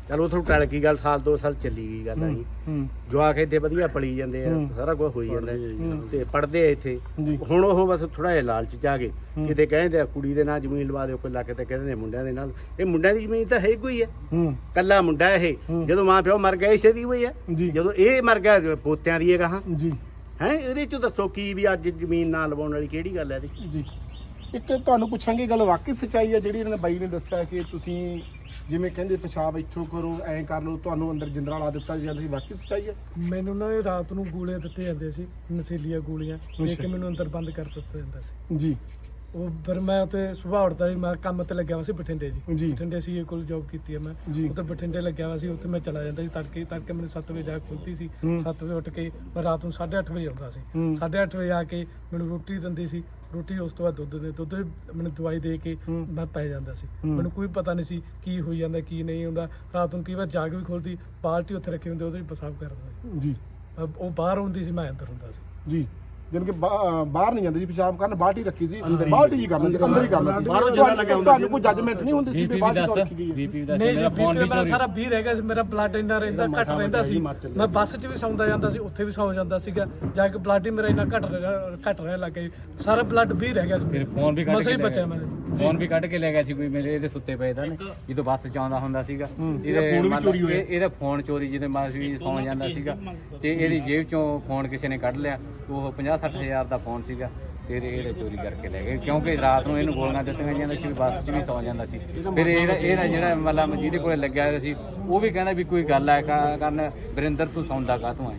S5: ਚਲੋ ਉਥੋਂ ਟਲ ਗਈ ਗੱਲ ਸਾਲ ਦੋ ਸਾਲ ਚੱਲੀ ਗਈ ਗੱਲ ਆਈ
S1: ਹੂੰ।
S5: ਜਵਾਕ ਇੱਥੇ ਵਧੀਆ ਪਲੀ ਜਾਂਦੇ ਆ। ਸਾਰਾ ਕੁਝ ਹੋਈ ਜਾਂਦਾ। ਤੇ ਪੜਦੇ ਆ ਇੱਥੇ। ਹੁਣ ਉਹ ਬਸ ਥੋੜਾ ਜਿਹਾ ਲਾਲਚ ਚ ਆ ਗਏ। ਕਿਤੇ ਕਹਿੰਦੇ ਆ ਕੁੜੀ ਦੇ ਨਾਲ ਜ਼ਮੀਨ ਲਵਾ ਦਿਓ ਕੋਈ ਲੱਗ ਤੇ ਕਹਿੰਦੇ ਨੇ ਮੁੰਡਿਆਂ ਦੇ ਨਾਲ ਇਹ ਮੁੰਡਿਆਂ ਦੀ ਜ਼ਮੀਨ ਤਾਂ ਹੈ ਕੋਈ ਹੈ
S1: ਹੂੰ।
S5: ਕੱਲਾ ਮੁੰਡਾ ਇਹ। ਜਦੋਂ ਮਾਂ ਪਿਓ ਮਰ ਗਏ ਇਸੇ ਦੀ ਹੋਈ ਹੈ
S1: ਜੀ।
S5: ਜਦੋਂ ਇਹ ਮਰ ਗਿਆ ਪੋਤਿਆਂ ਦੀ ਹੈ ਕਹਾ
S1: ਜੀ।
S5: ਹੈ ਇਹਦੇ ਚ ਦੱਸੋ ਕੀ ਵੀ ਅੱਜ ਜ਼ਮੀਨ ਨਾ ਲਵਾਉਣ ਵਾਲੀ ਕਿਹੜੀ ਗੱਲ ਹੈ ਇਹਦੀ?
S1: ਜੀ। ਇੱਕ ਤੁਹਾਨੂੰ ਪੁੱਛਾਂਗੇ ਗੱਲ ਵਾਕਈ ਸੱਚਾਈ ਹੈ ਜਿਹੜੀ ਇਹਨਾਂ ਨੇ ਬਾਈ ਨੇ ਦੱਸਿਆ ਕਿ ਤੁਸੀਂ ਜਿਵੇਂ ਕਹਿੰਦੇ ਪਿਸ਼ਾਬ ਇੱਥੋਂ ਕਰੋ ਐਂ ਕਰ ਲਓ ਤੁਹਾਨੂੰ ਅੰਦਰ ਜਿੰਦਰਾ ਲਾ ਦਿੱਤਾ ਜਾਂਦਾ ਸੀ ਵਾਕਈ ਸੱਚਾਈ ਹੈ?
S3: ਮੈਨੂੰ ਨਾ ਇਹ ਰਾਤ ਨੂੰ ਗੋਲੀਆਂ ਦਿੱਤੇ ਜਾਂਦੇ ਸੀ ਨਸ਼ੀਲੀਆਂ ਗੋਲੀਆਂ ਦੇ ਕੇ ਮੈਨੂੰ ਅੰਦਰ ਬੰਦ ਕਰ ਦਿੱਤਾ ਜਾਂਦਾ ਸੀ।
S1: ਜੀ।
S3: ਉਹ ਫਿਰ ਮੈਂ ਉੱਥੇ ਸੁਬਾਹ ਉੱਠਦਾ ਸੀ ਮੈਂ ਕੰਮ ਤੇ ਲੱਗਿਆ ਹੋਇਆ ਸੀ ਬਠਿੰਡੇ ਜੀ।
S1: ਜੀ।
S3: ਬਠਿੰਡੇ ਸੀ ਇਹ ਕੋਲ ਜੌਬ ਕੀਤੀ ਹੈ ਮੈਂ।
S1: ਜੀ।
S3: ਉੱਥੇ ਬਠਿੰਡੇ ਲੱਗਿਆ ਹੋਇਆ ਸੀ ਉੱਥੇ ਮੈਂ ਚਲਾ ਜਾਂਦਾ ਸੀ ਤੜਕੇ ਤੜਕੇ ਮੈਨੂੰ 7 ਵਜੇ ਜਾ ਕੇ ਖੁੱਲਦੀ ਸੀ।
S1: ਹੂੰ।
S3: 7 ਵਜੇ ਉੱਠ ਕੇ ਮੈਂ ਰਾਤ ਨੂੰ 8:30 ਵਜੇ ਆਉਂਦਾ ਸੀ।
S1: ਹੂੰ।
S3: 8:30 ਵਜੇ ਆ ਕੇ ਮੈਨੂੰ ਰੋਟੀ ਦਿੰਦੀ ਸੀ। ਰੋਟੀ ਉਸ ਤੋਂ ਬਾਅਦ ਦੁੱਧ ਦੇ ਦੁੱਧ ਮੈਨੂੰ ਦਵਾਈ ਦੇ ਕੇ
S1: ਹੂੰ।
S3: ਮੈਂ ਪੈ ਜਾਂਦਾ ਸੀ।
S1: ਹੂੰ।
S3: ਮੈਨੂੰ ਕੋਈ ਪਤਾ ਨਹੀਂ ਸੀ ਕੀ ਹੋਈ ਜਾਂਦਾ ਕੀ ਨਹੀਂ ਹੁੰਦਾ। ਰਾਤ ਨੂੰ ਕਈ ਵਾਰ ਜਾਗ ਵੀ ਖੋਲਦੀ ਬਾਲਟੀ ਉੱਥੇ ਰੱਖੀ ਹੁੰਦੀ ਉਹਦੇ ਵਿੱਚ ਪਿਸ਼ਾਬ ਕਰਦਾ ਸੀ।
S1: ਜੀ।
S3: ਅਹ ਉਹ ਬਾਹਰ ਹੁੰਦੀ ਸੀ ਮੈਂ ਅੰਦਰ ਹੁੰਦਾ ਸੀ।
S1: ਜੀ। ਜਾਣੀ ਕਿ ਬਾਹਰ ਨਹੀਂ ਜਾਂਦੇ ਜੀ ਪਿਸ਼ਾਬ ਕਰਨ ਬਾਲਟੀ ਰੱਖੀ ਸੀ ਬਾਲਟੀ ਜੀ ਕਰਨਾ ਸੀ ਅੰਦਰ ਹੀ ਕਰਨਾ ਸੀ
S4: ਬਾਹਰੋਂ ਜਿੰਨਾ ਲੱਗਿਆ ਹੁੰਦਾ
S1: ਤੁਹਾਨੂੰ ਕੋਈ ਜੱਜਮੈਂਟ ਨਹੀਂ ਹੁੰਦੀ ਸੀ ਵੀ ਬਾਲਟੀ ਤੋਂ ਰੱਖੀ ਗਈ। ਹੈ
S3: ਨਹੀਂ ਜੀ ਬੀਪੀ ਮੇਰਾ ਸਾਰਾ 20 ਰਹਿ ਗਿਆ ਸੀ ਮੇਰਾ ਬਲੱਡ ਇੰਨਾ ਰਹਿੰਦਾ ਘਟ ਰਹਿੰਦਾ ਸੀ। ਮੈਂ ਬੱਸ 'ਚ ਵੀ ਸੌਂਦਾ ਜਾਂਦਾ ਸੀ ਉੱਥੇ ਵੀ ਸੌਂ ਜਾਂਦਾ ਸੀਗਾ। ਜਾ ਕੇ ਬਲੱਡ ਹੀ ਮੇਰਾ ਇੰਨਾ ਘਟ ਰਿਹਾ ਘਟ ਰਹਿਣ ਲੱਗ ਗਿਆ। ਸਾਰਾ ਬਲੱਡ 20 ਰਹਿ ਗਿਆ ਸੀ।
S6: ਫਿਰ ਫੋਨ ਵੀ ਕੱਢ
S3: ਮਸਾਂ
S6: ਕੇ
S3: ਬਚਿਆ
S6: ਗਿਆ
S3: ਮੈਂ।
S6: ਫੋਨ ਵੀ ਕੱਢ ਕੇ ਲੈ ਗਿਆ ਸੀ ਕੋਈ ਮੇਰੇ ਇਹਦੇ ਸੁੱਤੇ ਪਏ ਦਾ ਨੇ ਜਦੋਂ ਬੱਸ ਚ ਆਉਂਦਾ ਹੁੰਦਾ ਸੀਗਾ ਇਹਦੇ
S4: ਫੋਨ ਵੀ
S6: ਮਤਲਬ
S4: ਚੋਰੀ ਹੋਇਆ।
S6: ਇਹ- ਇਹਦਾ ਫੋਨ ਚੋਰੀ ਜਿਹਦੇ ਮਾਸ ਵੀ ਸੌਂ ਜਾਂਦਾ ਸੀਗਾ। ਤੇ ਇਹਦੀ ਜੇਬ ਚੋਂ ਫੋਨ ਕਿਸੇ ਨੇ ਕੱਢ ਲਿਆ ਉਹ 50 60 ਹਜ਼ਾਰ ਦਾ ਫੋਨ ਸੀਗਾ, ਫਿਰ ਇਹਦੇ ਚੋਰੀ ਕਰਕੇ ਲੈ ਗਏ। ਕਿਉਂਕਿ ਰਾਤ ਨੂੰ ਇਹਨੂੰ ਗੋਲੀਆਂ ਦਿੱਤੀਆਂ ਜਾਂਦੀਆਂ ਸੀ, ਬੱਸ 'ਚ ਵੀ ਸੌਂ ਜਾਂਦਾ ਸੀ। ਫਿਰ ਇਹਦਾ ਇਹਦਾ ਜਿਹੜਾ ਮਤਲਬ ਜਿਹਦੇ ਕੋਲੇ ਲੱਗਿਆ ਹੋਇਆ ਸੀ, ਉਹ ਵੀ ਕਹਿੰਦਾ ਵੀ ਕੋਈ ਗੱਲ ਹੈ ਕਰਨ ਵਰਿੰਦਰ ਤੂੰ ਸੌਂਦਾ ਕਾ ਤੂੰ ਆਏ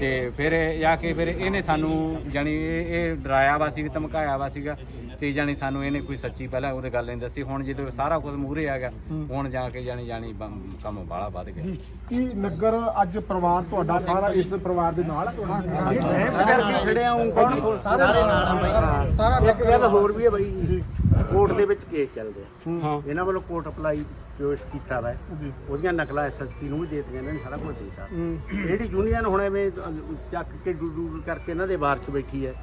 S6: ਤੇ ਫਿਰ ਇਹ ਜਾ ਕੇ ਫਿਰ ਇਹਨੇ ਸਾਨੂੰ ਜਾਣੀ ਇਹ ਇਹ ਡਰਾਇਆ ਵਾ ਸੀ ਧਮਕਾਇਆ ਵਾ ਸੀਗਾ। ਤੇ ਜਾਣੀ ਸਾਨੂੰ ਇਹਨੇ ਕੋਈ ਸੱਚੀ ਪਹਿਲਾਂ ਉਹਦੇ ਗੱਲ ਨਹੀਂ ਦੱਸੀ ਹੁਣ ਜਦੋਂ ਸਾਰਾ ਕੁਝ ਮੂਹਰੇ ਆ ਗਿਆ ਹੁਣ ਜਾ ਕੇ ਜਾਣੀ ਜਾਣੀ ਬੰ- ਕੰਮ ਬਾਹਲਾ ਵੱਧ ਗਿਆ।
S1: ਕੀ ਨਗਰ ਅੱਜ ਪਰਿਵਾਰ ਤੁਹਾਡਾ ਸਾਰਾ ਇਸ ਪਰਿਵਾਰ ਦੇ ਨਾਲ ਹੈ ਤੁਹਾਡਾ?
S5: ਖੜਿਆ ਹੂੰ ਸਾਰੇ ਨਾਲ ਆ ਬਾਈ। ਸਾਰਾ ਇੱਕ ਗੱਲ ਹੋਰ ਵੀ ਹੈ ਬਾਈ। ਕੋਰਟ ਦੇ ਵਿੱਚ ਕੇਸ ਚੱਲਦੇ ਆ।
S4: ਹਾਂ।
S5: ਇਹਨਾਂ ਵੱਲੋਂ ਕੋਰਟ ਅਪਲਾਈ ਪੇਸ਼ ਕੀਤਾ ਵਾ ਉਹਦੀਆਂ ਨਕਲਾਂ ਐਸਐਸਪੀ ਨੂੰ ਵੀ ਦੇ ਦਿੱਤੀਆਂ ਨੇ ਸਾਰਾ ਕੁਝ ਦਿੱਤਾ। ਜਿਹੜੀ ਯੂਨੀਅਨ ਹੁਣ ਐਵੇਂ ਚੱਕ ਕੇ ਡੂ ਡੂ ਕਰਕੇ ਇਹਨਾਂ ਦੇ ਬਾਹਰ ਚ ਬੈਠੀ ਹੈ।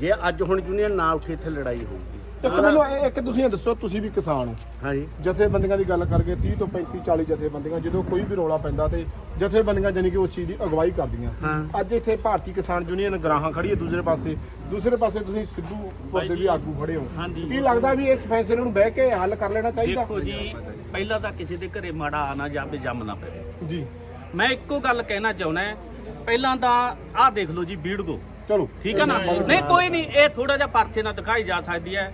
S5: ਜੇ ਅੱਜ ਹੁਣ ਯੂਨੀਅਨ ਨਾ ਉੱਠੇ ਇੱਥੇ ਲੜਾਈ ਹੋਊਗੀ।
S1: ਇੱਕ ਮੈਨੂੰ ਇਹ- ਇੱਕ ਤੁਸੀਂ ਇਹ ਦੱਸੋ ਤੁਸੀਂ ਵੀ ਕਿਸਾਨ ਹੋ।
S5: ਹਾਂਜੀ।
S1: ਜਥੇਬੰਦੀਆਂ ਦੀ ਗੱਲ ਕਰਕੇ 30 ਤੋਂ 35 40 ਜਥੇਬੰਦੀਆਂ ਜਦੋਂ ਕੋਈ ਵੀ ਰੌਲਾ ਪੈਂਦਾ ਤੇ ਜਥੇਬੰਦੀਆਂ ਜਾਨੀ ਕਿ ਉਸ ਚੀਜ਼ ਦੀ ਅਗਵਾਈ ਕਰਦੀਆਂ।
S5: ਹਾਂ।
S1: ਅੱਜ ਇੱਥੇ ਭਾਰਤੀ ਕਿਸਾਨ ਯੂਨੀਅਨ ਗਰਾਹਾਂ ਖੜੀ ਹੈ ਦੂਸਰੇ ਪਾਸੇ। ਦੂਸਰੇ ਪਾਸੇ ਤੁਸੀਂ ਸਿੱਧੂ ਦੇ ਵੀ ਆਗੂ ਖੜੇ ਹੋ।
S7: ਹਾਂਜੀ।
S1: ਕੀ ਲੱਗਦਾ ਵੀ ਇਸ ਫੈਸਲੇ ਨੂੰ ਬਹਿ ਕੇ ਹੱਲ ਕਰ ਲੈਣਾ ਚਾਹੀਦਾ?
S7: ਦੇਖੋ ਜੀ ਪਹਿਲਾਂ ਤਾਂ ਕਿਸੇ ਦੇ ਘਰੇ ਮਾੜਾ ਆਣਾ ਜਾਵੇ ਜੰਮ ਨਾ ਪਵੇ।
S1: ਜੀ।
S7: ਮੈਂ ਇੱਕੋ ਗੱਲ ਕਹਿਣਾ ਚਾਹੁੰਦਾ ਪਹਿਲਾਂ ਤਾਂ ਆਹ ਦੇਖ ਲਓ ਜੀ ਬੀੜਗੋ
S1: ਚਲੋ।
S7: ਠੀਕ ਹੈ ਨਾ? ਨਹੀਂ ਕੋਈ ਨਹੀਂ ਇਹ ਥੋੜਾ ਜਿਹਾ ਪਰਚੇ ਨਾਲ ਦਿਖਾਈ ਜਾ ਸਕਦੀ ਹੈ।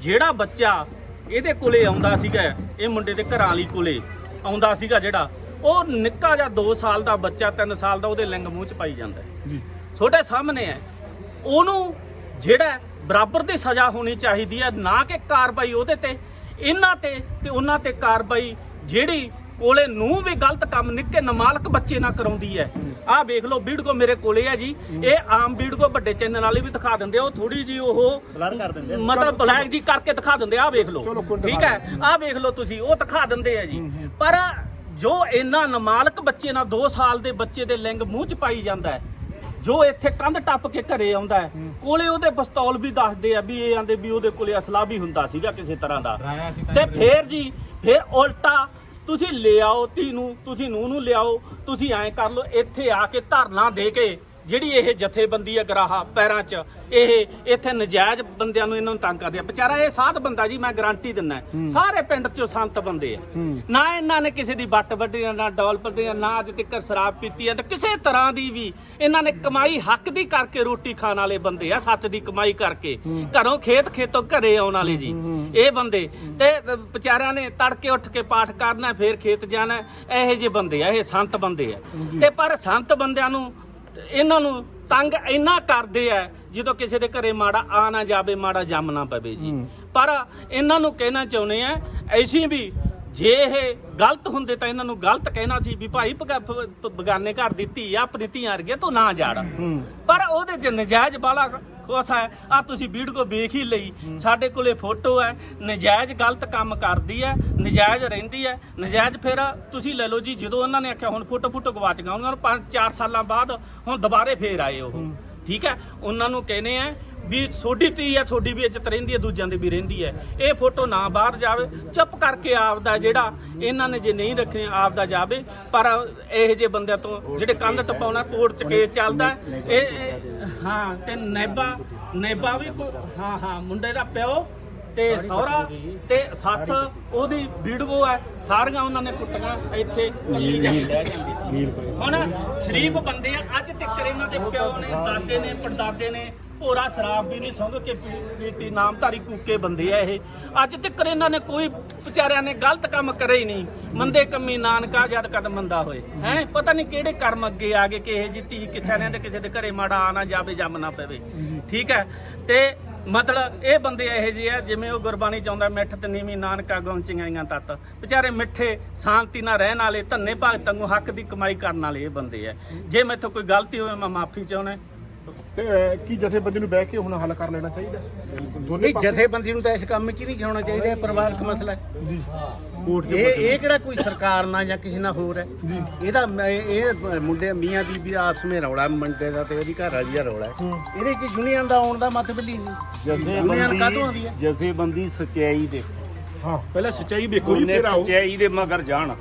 S7: ਜਿਹੜਾ ਬੱਚਾ ਇਹਦੇ ਕੋਲੇ ਆਉਂਦਾ ਸੀਗਾ ਇਹ ਮੁੰਡੇ ਦੇ ਘਰਾਂ ਵਾਲੀ ਕੋਲੇ ਆਉਂਦਾ ਸੀਗਾ ਜਿਹੜਾ ਉਹ ਨਿੱਕਾ ਜਿਹਾ 2 ਸਾਲ ਦਾ ਬੱਚਾ 3 ਸਾਲ ਦਾ ਉਹਦੇ ਲਿੰਗ ਮੂੰਹ ਚ ਪਾਈ ਜਾਂਦਾ।
S1: ਜੀ।
S7: ਤੁਹਾਡੇ ਸਾਹਮਣੇ ਹੈ। ਉਹਨੂੰ ਜਿਹੜਾ ਬਰਾਬਰ ਦੀ ਸਜ਼ਾ ਹੋਣੀ ਚਾਹੀਦੀ ਹੈ ਨਾ ਕਿ ਕਾਰਵਾਈ ਉਹਦੇ ਤੇ ਇਹਨਾਂ ਤੇ ਤੇ ਉਹਨਾਂ ਤੇ ਕਾਰਵਾਈ ਜਿਹੜੀ ਕੋਲੇ ਨੂੰ ਵੀ ਗਲਤ ਕੰਮ ਨਿੱਕੇ ਨਮਾਲਕ ਬੱਚੇ ਨਾਲ ਕਰਾਉਂਦੀ ਹੈ। ਆਹ ਵੇਖ ਲਓ ਵੀਡੀਓ ਮੇਰੇ ਕੋਲੇ ਹੈ ਜੀ। ਇਹ ਆਮ ਵੀਡੀਓ ਵੱਡੇ ਚੈਨਲ ਵਾਲੇ ਵੀ ਦਿਖਾ ਦਿੰਦੇ ਆ। ਉਹ ਥੋੜੀ ਜੀ ਉਹ
S5: ਬਲਰ ਕਰ ਦਿੰਦੇ
S7: ਮਤਲਬ ਬਲੈਕ ਜੀ ਕਰਕੇ ਦਿਖਾ ਦਿੰਦੇ ਆ। ਆਹ ਵੇਖ ਲਓ। ਠੀਕ ਹੈ? ਆਹ ਵੇਖ ਲਓ ਤੁਸੀਂ ਉਹ ਦਿਖਾ ਦਿੰਦੇ ਆ ਜੀ। ਪਰ ਜੋ ਇਹਨਾਂ ਨਮਾਲਕ ਬੱਚੇ ਨਾਲ 2 ਸਾਲ ਦੇ ਬੱਚੇ ਦੇ ਲਿੰਗ ਮੂੰਹ ਚ ਪਾਈ ਜਾਂਦਾ ਹੈ ਜੋ ਇੱਥੇ ਕੰਧ ਟੱਪ ਕੇ ਘਰੇ ਆਉਂਦਾ ਹੈ ਕੋਲੇ ਉਹਦੇ ਪਿਸਤੌਲ ਵੀ ਦੱਸਦੇ ਆ ਵੀ ਇਹ ਆਂਦੇ ਵੀ ਉਹਦੇ ਕੋਲੇ ਅਸਲਾ ਵੀ ਹੁੰਦਾ ਸੀਗਾ ਕਿਸੇ ਤਰ੍ਹਾਂ ਦਾ। ਤੇ ਫੇਰ ਜੀ ਫੇਰ ਉਲਟਾ ਤੁਸੀਂ ਲਿਆਓ ਧੀ ਨੂੰ, ਤੁਸੀਂ ਨੂੰ ਨੂੰ ਲਿਆਓ, ਤੁਸੀਂ ਐਂ ਕਰ ਲਓ, ਇੱਥੇ ਆ ਕੇ ਧਰਨਾ ਦੇ ਕੇ ਜਿਹੜੀ ਇਹ ਜਥੇਬੰਦੀ ਹੈ ਗਰਾਹਾ ਪੈਰਾਂ 'ਚ ਇਹ ਇੱਥੇ ਨਜਾਇਜ਼ ਬੰਦਿਆਂ ਨੂੰ ਇਹਨਾਂ ਨੂੰ ਤੰਗ ਕਰਦੇ ਆ। ਵਿਚਾਰਾ ਇਹ ਸਾਧ ਬੰਦਾ ਜੀ ਮੈਂ ਗਾਰੰਟੀ ਦਿੰਦਾ। ਸਾਰੇ ਪਿੰਡ 'ਚੋਂ ਸੰਤ ਬੰਦੇ ਆ। ਨਾ ਇਹਨਾਂ ਨੇ ਕਿਸੇ ਦੀ ਵੱਟ ਵੱਢੀ ਆ, ਨਾ ਡੋਲ ਪੱਟੀ ਨਾ ਅੱਜ ਤੱਕ ਸ਼ਰਾਬ ਪੀਤੀ ਹੈ ਤੇ ਕਿਸੇ ਤਰ੍ਹਾਂ ਦੀ ਵੀ ਇਹਨਾਂ ਨੇ ਕਮਾਈ ਹੱਕ ਦੀ ਕਰਕੇ ਰੋਟੀ ਖਾਣ ਵਾਲੇ ਬੰਦੇ ਆ ਸੱਚ ਦੀ ਕਮਾਈ ਕਰਕੇ। ਘਰੋਂ ਖੇਤ ਖੇਤੋਂ ਘਰੇ ਆਉਣ ਵਾਲੇ ਜੀ। ਇਹ ਬੰਦੇ ਤੇ ਵਿਚਾਰਿਆਂ ਨੇ ਤੜਕੇ ਉੱਠ ਕੇ ਪਾਠ ਕਰਨਾ ਫੇਰ ਖੇਤ ਜਾਣਾ। ਇਹੋ ਜਿਹੇ ਬੰਦੇ ਆ ਇਹ ਸੰਤ ਬੰਦੇ ਆ। ਤੇ ਪਰ ਸੰਤ ਬੰਦਿਆਂ ਨੂੰ ਇਹਨਾਂ ਨੂੰ ਤੰਗ ਇੰਨਾ ਕਰਦੇ ਆ ਜਦੋਂ ਕਿਸੇ ਦੇ ਘਰੇ ਮਾੜਾ ਆ ਨਾ ਜਾਵੇ ਮਾੜਾ ਜੰਮ ਨਾ ਪਵੇ ਜੀ। ਪਰ ਇਹਨਾਂ ਨੂੰ ਕਹਿਣਾ ਚਾਹੁੰਦੇ ਆ ਐਸੀ ਵੀ ਜੇ ਇਹ ਗਲਤ ਹੁੰਦੇ ਤਾਂ ਇਹਨਾਂ ਨੂੰ ਗਲਤ ਕਹਿਣਾ ਸੀ ਵੀ ਭਾਈ ਬਗਾਨੇ ਘਰ ਦੀ ਧੀ ਆ ਆਪਣੀ ਧੀਆਂ ਵਰਗੇ ਤੂੰ ਨਾ ਜਾੜ। ਪਰ ਉਹਦੇ ਚ ਨਜਾਇਜ਼ ਬਾਲਾ ਕੋਸ ਹੈ ਆ ਤੁਸੀਂ ਵੀਡੀਓ ਵੇਖ ਹੀ ਲਈ। ਸਾਡੇ ਕੋਲੇ ਫੋਟੋ ਹੈ ਨਜਾਇਜ਼ ਗਲਤ ਕੰਮ ਕਰਦੀ ਹੈ ਨਜਾਇਜ਼ ਰਹਿੰਦੀ ਹੈ ਨਜਾਇਜ਼ ਫਿਰ ਤੁਸੀਂ ਲੈ ਲਓ ਜੀ ਜਦੋਂ ਉਹਨਾਂ ਨੇ ਆਖਿਆ ਹੁਣ ਫੋਟੋ ਫੋਟੋ ਗਵਾਚ ਗਿਆ ਉਹਨਾਂ ਨੂੰ 5-4 ਸਾਲਾਂ ਬਾਅਦ ਹੁਣ ਦੁਬਾਰੇ ਫੇਰ ਆਏ ਉਹ। ਠੀਕ ਹੈ ਉਹਨਾਂ ਨੂੰ ਕਹਿੰਦੇ ਆ ਵੀ ਤੁਹਾਡੀ ਧੀ ਹੈ ਤੁਹਾਡੀ ਵੀ ਇੱਜ਼ਤ ਰਹਿੰਦੀ ਹੈ ਦੂਜਿਆਂ ਦੀ ਵੀ ਰਹਿੰਦੀ ਹੈ। ਇਹ ਫੋਟੋ ਨਾ ਬਾਹਰ ਜਾਵੇ ਚੁੱਪ ਕਰਕੇ ਆਪਦਾ ਜਿਹੜਾ ਇਹਨਾਂ ਨੇ ਜੇ ਨਹੀਂ ਰੱਖਣੀ ਆਪਦਾ ਜਾਵੇ। ਪਰ ਇਹੋ ਜਿਹੇ ਬੰਦਿਆਂ ਤੋਂ ਜਿਹੜੇ ਕੰਧ ਟਪਾਉਣਾ ਕੋਰਟ ਚ ਕੇਸ ਚੱਲਦਾ। ਇਹ ਹਾਂ ਤੇ ਨੈਬਾ ਨੈਬਾ ਵੀ ਹਾਂ ਹਾਂ ਮੁੰਡੇ ਦਾ ਪਿਓ ਤੇ ਸਹੁਰਾ ਤੇ ਸੱਸ ਉਹਦੀ ਵੀਡੀਓ ਹੈ ਸਾਰੀਆਂ ਉਹਨਾਂ ਨੇ ਕੁੱਟੀਆਂ ਇੱਥੇ ਕੱਲੀ ਜਾਂਦੀ ਰਹਿ ਜਾਂਦੀ ਹੁਣ ਸ਼ਰੀਫ ਬੰਦੇ ਆ ਅੱਜ ਤੱਕ ਇਹਨਾਂ ਦੇ ਪਿਓ ਨੇ ਦਾਦੇ ਨੇ ਪੜਦਾਦੇ ਨੇ ਭੋਰਾ ਸ਼ਰਾਬ ਵੀ ਨਹੀਂ ਸੰਗ ਕੇ ਪੀਤੀ, ਨਾਮਧਾਰੀ ਕੂਕੇ ਬੰਦੇ ਆ ਇਹ। ਅੱਜ ਤੱਕ ਇਹਨਾਂ ਨੇ ਕੋਈ ਵਿਚਾਰਿਆਂ ਨੇ ਗਲਤ ਕੰਮ ਕਰੇ ਹੀ ਨਹੀਂ। ਮੰਦੇ ਕੰਮੀ ਨਾਨਕਾ ਜਦ ਕਦ ਮੰਦਾ ਹੋਏ। ਹੈ? ਪਤਾ ਨਹੀਂ ਕਿਹੜੇ ਕਰਮ ਅੱਗੇ ਆ ਗਏ ਕਿ ਇਹ ਜੀ ਧੀ ਕਿਸੇ ਨੇ ਤੇ ਕਿਸੇ ਦੇ ਘਰੇ ਮਾੜਾ ਆਣਾ ਜਾਵੇ, ਜੰਮ ਨਾ ਪਵੇ। ਠੀਕ ਹੈ? ਤੇ ਮਤਲਬ ਇਹ ਬੰਦੇ ਇਹੋ ਜਿਹੇ ਆ, ਜਿਵੇਂ ਉਹ ਗੁਰਬਾਣੀ ਚਾਹੁੰਦਾ ਮਿੱਠ ਤੇ ਨੀਵੀਂ ਨਾਨਕਾ ਗੌਂਚੀਆਂ ਚਿੰਗਾਈਆਂ ਤੱਤ। ਵਿਚਾਰੇ ਮਿੱਠੇ, ਸ਼ਾਂਤੀ ਨਾਲ ਰਹਿਣ ਵਾਲੇ, ਧੰਨੇ ਭਗਤਾਂ ਨੂੰ ਹੱਕ ਦੀ ਕਮਾਈ ਕਰਨ ਵਾਲੇ ਇਹ ਬੰਦੇ ਆ। ਜੇ ਮੈਥੋਂ ਕੋਈ ਗਲਤੀ ਹੋਵੇ, ਮੈਂ ਮਾਫੀ ਚਾਹੁੰਦਾ।
S1: ਤੇ ਅਹ, ਕੀ ਜਥੇਬੰਦੀ ਨੂੰ ਬਹਿ ਕੇ ਹੁਣ ਹੱਲ ਕਰ ਲੈਣਾ ਚਾਹੀਦਾ? ਦੋਨੇ
S5: ਨਹੀਂ ਜਥੇਬੰਦੀ ਨੂੰ ਤਾਂ ਇਸ ਕੰਮ 'ਚ ਹੀ ਨਹੀਂ ਹੋਣਾ ਚਾਹੀਦਾ ਇਹ ਪਰਿਵਾਰਕ ਮਸਲਾ ਹੈ।
S1: ਜੀ।
S5: ਇਹ ਇਹ ਕਿਹੜਾ ਕੋਈ ਸਰਕਾਰ ਨਾਲ ਜਾਂ ਕਿਸੇ ਨਾਲ ਹੋਰ ਹੈ? ਇਹਦਾ ਮ- ਇਹ ਮੁੰਡੇ ਮੀਆਂ ਬੀਬੀ ਦਾ ਆਪਸ ਵਿੱਚ ਰੌਲਾ ਮੁੰਡੇ ਦਾ ਤੇ ਉਹਦੀ ਘਰ ਵਾਲੀ ਦਾ ਰੌਲਾ ਹੈ। ਇਹਦੇ 'ਚ ਯੂਨੀਅਨ ਦਾ ਆਉਣ ਦਾ ਮਤਲਬ ਹੀ ਨਹੀਂ। ਯੂਨੀਅਨ ਕਾਹਤੋਂ ਆਉਂਦੀ ਹੈ?
S4: ਜਥੇਬੰਦੀ ਸਚਾਈ ਦੇ
S1: ਹਾਂ
S4: ਪਹਿਲਾਂ ਸਚਾਈ ਵੇਖੋ ਜੀ
S1: ਉਹਨੇ
S4: ਸਚਾਈ ਦੇ ਮਗਰ ਜਾਣ।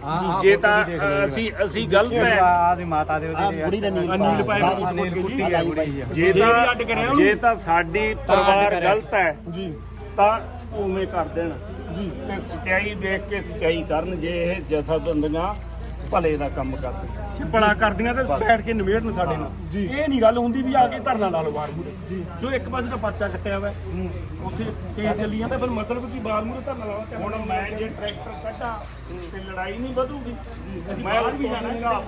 S4: ਜੇ ਤਾਂ ਅਸੀਂ ਅਸੀਂ ਗਲਤ ਹੈ।
S6: ਆਦੀ ਮਾਤਾ ਦੇ ਉਹਦੇ
S5: ਬੁੜੀ ਦਾ ਨੀਲ
S4: ਅਨੀਲ ਨੂੰ
S6: ਨੀਲ ਕੁੱਟੀ ਆ ਬੁੜੀ ਆ।
S4: ਜੇ ਤਾਂ ਜੇ ਤਾਂ ਸਾਡੀ ਪਰਿਵਾਰ। ਗਲਤ ਹੈ
S1: ਜੀ।
S4: ਤਾਂ ਉਵੇਂ ਕਰ ਦੇਣ। ਜੀ। ਤੇ ਸਚਾਈ ਦੇਖ ਕੇ ਸਚਾਈ ਕਰਨ ਜੇ ਇਹ ਜਥੇਬੰਦੀਆਂ ਭਲੇ ਦਾ ਕੰਮ ਕਰਦੇ। ਭਲਾ ਕਰਦੀਆਂ ਤੇ ਬੈਠ ਕੇ ਨਿਬੇੜਨ ਸਾਡੇ ਨਾਲ। ਇਹ ਨਹੀਂ ਗੱਲ ਹੁੰਦੀ ਵੀ ਆ ਕੇ ਧਰਨਾ ਲਾ ਲਓ ਬਾਹਰ ਮੂਰੇ ਜੋ ਇੱਕ ਪਾਸੇ ਤਾਂ ਪਰਚਾ ਕੱਟਿਆ ਹੋਇਆ ਉੱਥੇ ਕੇਸ ਚੱਲੀ ਜਾਂਦਾ ਫਿਰ ਮਤਲਬ ਕੀ ਬਾਹਰ ਮੂਰੇ ਧਰਨਾ ਲਾਵਾ ਹੁਣ ਮੈਂ ਜੇ ਟਰੈਕਟਰ ਕੱਢਾਂ ਤੇ ਲੜਾਈ ਨਹੀਂ ਵਧੂਗੀ। ਮੈਂ ਵੀ ਜਾਣਾ।